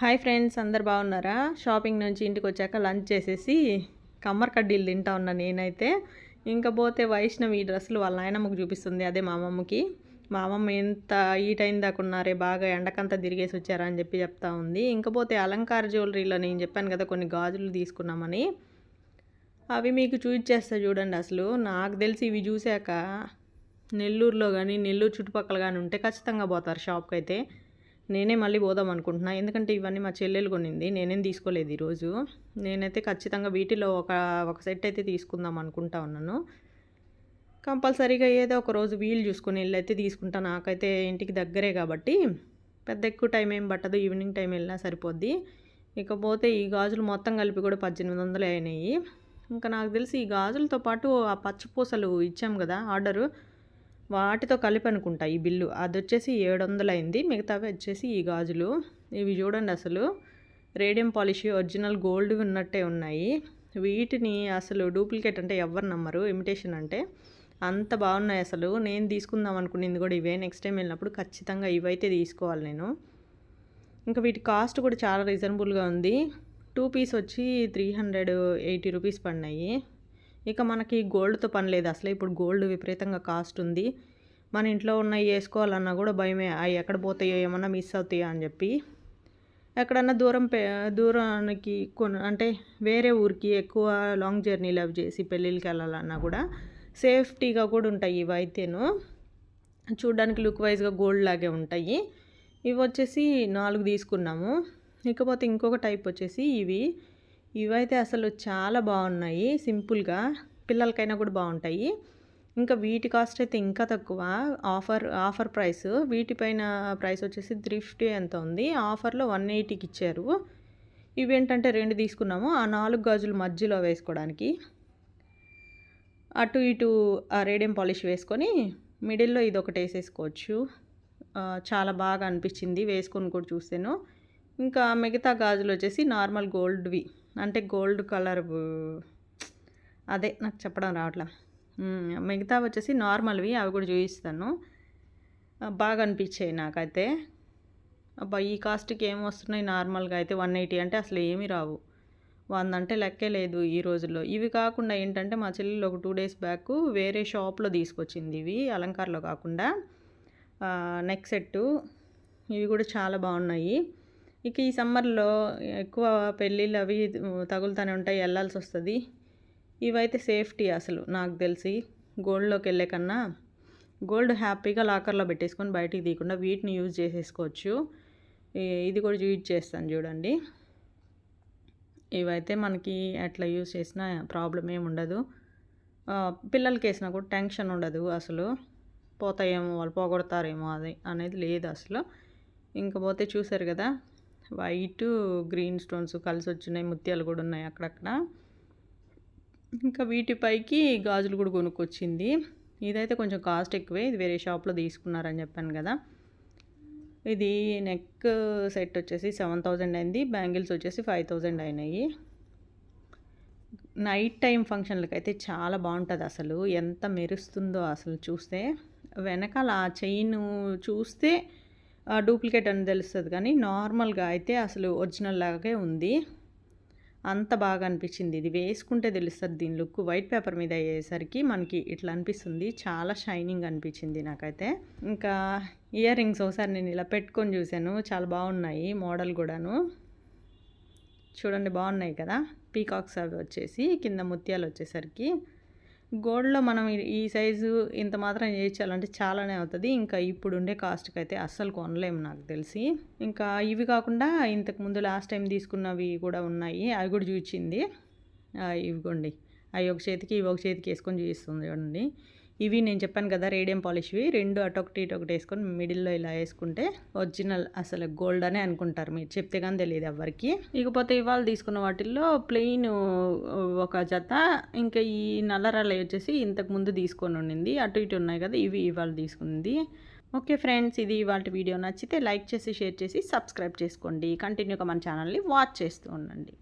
Hi friends అందరు బాగున్నారా? Shopping నుంచి ఇంటికి వచ్చాక లంచ్ చేసేసి కమ్మర్ కడ్డీలు తింటా ఉన్నా నేనైతే. ఇంకా పోతే వైష్ణవి డ్రెస్సులు వాళ్ళ నాయనమ్మకు చూపిస్తుంది అదే మా అమ్మమ్మకి. మా అమ్మమ్మ ఎంత ఈ టైం దాకా ఉన్నారే బాగా ఎండకంతా తిరిగేసి వచ్చారా అని చెప్పి చెప్తా ఉంది. ఇంకా పోతే అలంకార జ్యువెలరీలో నేను చెప్పాను కదా కొన్ని గాజులు తీసుకున్నామని. అవి మీకు చూపించేస్తా చూడండి అసలు. నాకు తెలిసి ఇవి చూశాక నెల్లూరులో కానీ నెల్లూరు చుట్టుపక్కల కానీ ఉంటే ఖచ్చితంగా పోతారు షాప్కి అయితే నేనే మళ్ళీ పోదాం అనుకుంటున్నా. ఎందుకంటే ఇవన్నీ మా చెల్లెలు కొనింది. నేనేం తీసుకోలేదు ఈరోజు. నేనైతే ఖచ్చితంగా వీటిలో ఒక ఒక సెట్ అయితే తీసుకుందాం అనుకుంటా ఉన్నాను. కంపల్సరీగా ఏదో ఒక రోజు వీలు చూసుకుని వెళ్ళి అయితే తీసుకుంటా. నాకైతే ఇంటికి దగ్గరే కాబట్టి పెద్ద ఎక్కువ టైం ఏం పట్టదు. ఈవినింగ్ టైం వెళ్ళినా సరిపోద్ది. ఇకపోతే ఈ గాజులు మొత్తం కలిపి కూడా పద్దెనిమిది వందలు అయినాయి. ఇంకా నాకు తెలిసి ఈ గాజులతో పాటు ఆ పచ్చపూసలు ఇచ్చాం కదా ఆర్డరు. వాటితో కలిపి అనుకుంటా ఈ బిల్లు. అది వచ్చేసి ఏడు వందలు అయింది మిగతావి వచ్చేసి ఈ గాజులు. ఇవి చూడండి అసలు. రేడియం పాలిష్ ఒరిజినల్ గోల్డ్ ఉన్నట్టే ఉన్నాయి. వీటిని అసలు డూప్లికేట్ అంటే ఎవరు నమ్మరు. ఇమిటేషన్ అంటే అంత బాగున్నాయి అసలు. నేను తీసుకుందాం అనుకునేది కూడా ఇవే. నెక్స్ట్ టైం వెళ్ళినప్పుడు ఖచ్చితంగా ఇవైతే తీసుకోవాలి నేను. ఇంకా వీటి కాస్ట్ కూడా చాలా రీజనబుల్గా ఉంది. టూ పీస్ వచ్చి త్రీ హండ్రెడ్ ఎయిటీ రూపీస్ పడినాయి. ఇక మనకి గోల్డ్తో పని లేదు. అసలు ఇప్పుడు గోల్డ్ విపరీతంగా కాస్ట్ ఉంది. మన ఇంట్లో ఉన్నవి వేసుకోవాలన్నా కూడా భయమే. అవి ఎక్కడ పోతాయో ఏమన్నా మిస్ అవుతాయో అని చెప్పి ఎక్కడన్నా దూరం దూరానికి కొను అంటే వేరే ఊరికి ఎక్కువ లాంగ్ జర్నీలు అవి చేసి పెళ్ళిళ్ళకి వెళ్ళాలన్నా కూడా సేఫ్టీగా కూడా ఉంటాయి ఇవి అయితేను. చూడడానికి లుక్ వైజ్గా గోల్డ్ లాగే ఉంటాయి. ఇవి వచ్చేసి నాలుగు తీసుకున్నాము. ఇకపోతే ఇంకొక టైప్ వచ్చేసి ఇవి. ఇవైతే అసలు చాలా బాగున్నాయి. సింపుల్గా పిల్లలకైనా కూడా బాగుంటాయి. ఇంకా వీటి కాస్ట్ అయితే ఇంకా తక్కువ. ఆఫర్ ఆఫర్ ప్రైస్ వీటిపైన ప్రైస్ వచ్చేసి త్రీ ఫిఫ్టీ ఎంత ఉంది? ఆఫర్లో వన్ ఎయిటీకి ఇచ్చారు. ఇవేంటంటే రెండు తీసుకున్నాము. ఆ నాలుగు గాజులు మధ్యలో వేసుకోవడానికి. అటు ఇటు రేడియం పాలిష్ వేసుకొని మిడిల్లో ఇది ఒకటి వేసేసుకోవచ్చు చాలా బాగా అనిపించింది. వేసుకొని కూడా చూసాను. ఇంకా మిగతా గాజులు వచ్చేసి నార్మల్ గోల్డ్వి. అంటే గోల్డ్ కలర్ అదే నాకు చెప్పడం రావట్లే. మిగతా వచ్చేసి నార్మల్వి అవి కూడా చూపిస్తాను. బాగా అనిపించాయి నాకైతే. అబ్బా ఈ కాస్ట్కి ఏం వస్తున్నాయి నార్మల్గా అయితే వన్ ఎయిటీ అంటే అసలు ఏమీ రావు. వంద అంటే లెక్కే లేదు ఈ రోజుల్లో. ఇవి కాకుండా ఏంటంటే మా చెల్లెలు ఒక టూ డేస్ బ్యాక్ వేరే షాప్లో తీసుకొచ్చింది ఇవి అలంకారంలో కాకుండా. నెక్ సెట్టు ఇవి కూడా చాలా బాగున్నాయి. ఇక ఈ సమ్మర్లో ఎక్కువ పెళ్ళిళ్ళు అవి తగులుతూనే ఉంటాయి వెళ్ళాల్సి వస్తుంది. ఇవైతే సేఫ్టీ అసలు నాకు తెలిసి. గోల్డ్లోకి వెళ్ళే కన్నా గోల్డ్ హ్యాపీగా లాకర్లో పెట్టేసుకొని బయటికి తీయకుండా వీటిని యూజ్ చేసేసుకోవచ్చు. ఇది కూడా యూజ్ చేస్తాను చూడండి. ఇవైతే మనకి ఎట్లా యూజ్ చేసినా ప్రాబ్లం ఏమి ఉండదు. పిల్లలకి వేసినా కూడా టెన్షన్ ఉండదు అసలు. పోతాయేమో వాళ్ళు పోగొడతారేమో అది అనేది లేదు అసలు. ఇంక పోతే చూసారు కదా వైట్ గ్రీన్ స్టోన్స్ కలిసి వచ్చినాయి ముత్యాలు కూడా ఉన్నాయి అక్కడక్కడ. ఇంకా వీటిపైకి గాజులు కూడా కొనుక్కొచ్చింది. ఇదైతే కొంచెం కాస్ట్ ఎక్కువే ఇది వేరే షాప్లో తీసుకున్నారని చెప్పాను కదా. ఇది నెక్ సెట్ వచ్చేసి సెవెన్ థౌజండ్ అయింది బ్యాంగిల్స్ వచ్చేసి ఫైవ్ థౌజండ్ అయినాయి. నైట్ టైం ఫంక్షన్లకు అయితే చాలా బాగుంటుంది అసలు ఎంత మెరుస్తుందో అసలు చూస్తే. వెనకాల ఆ చైన్ చూస్తే డూప్లికేట్ అని తెలుస్తుంది కానీ నార్మల్గా అయితే అసలు ఒరిజినల్ లాగే ఉంది. అంత బాగా అనిపించింది. ఇది వేసుకుంటే తెలుస్తుంది దీని లుక్. వైట్ పేపర్ మీద అయ్యేసరికి మనకి ఇట్లా అనిపిస్తుంది. చాలా షైనింగ్ అనిపించింది నాకైతే. ఇంకా ఇయర్ రింగ్స్ ఒకసారి నేను ఇలా పెట్టుకొని చూశాను. చాలా బాగున్నాయి మోడల్ కూడాను. చూడండి బాగున్నాయి కదా. పీకాక్స్ అవి వచ్చేసి కింద ముత్యాలు వచ్చేసరికి. గోల్డ్లో మనం ఈ సైజు ఇంత మాత్రం చేయించాలంటే చాలానే అవుతుంది. ఇంకా ఇప్పుడు ఉండే కాస్ట్కి అయితే అస్సలు కొనలేము నాకు తెలిసి. ఇంకా ఇవి కాకుండా ఇంతకు ముందు లాస్ట్ టైం తీసుకున్నవి కూడా ఉన్నాయి. అవి కూడా చూపించింది ఇవిగోండి. అవి ఒక చేతికి ఇవి ఒక చేతికి వేసుకొని చూపిస్తుంది చూడండి. ఇవి నేను చెప్పాను కదా రేడియం పాలిష్వి. రెండు అటొకటి ఇటొకటి వేసుకొని మిడిల్లో ఇలా వేసుకుంటే ఒరిజినల్ అసలు గోల్డ్ అనే అనుకుంటారు మీరు. చెప్తే కానీ తెలియదు ఎవరికి ఇకపోతే ఇవాళ తీసుకున్న వాటిల్లో ప్లెయిన్ ఒక జత. ఇంకా ఈ నల్లరాలు వచ్చేసి ఇంతకు ముందు తీసుకొని ఉండింది. అటు ఇటు ఉన్నాయి కదా ఇవి ఇవాళ తీసుకుంది. ఓకే ఫ్రెండ్స్ ఇది ఇవాళ వీడియో నచ్చితే లైక్ చేసి షేర్ చేసి సబ్స్క్రైబ్ చేసుకోండి. కంటిన్యూగా మన ఛానల్ని వాచ్ చేస్తూ ఉండండి.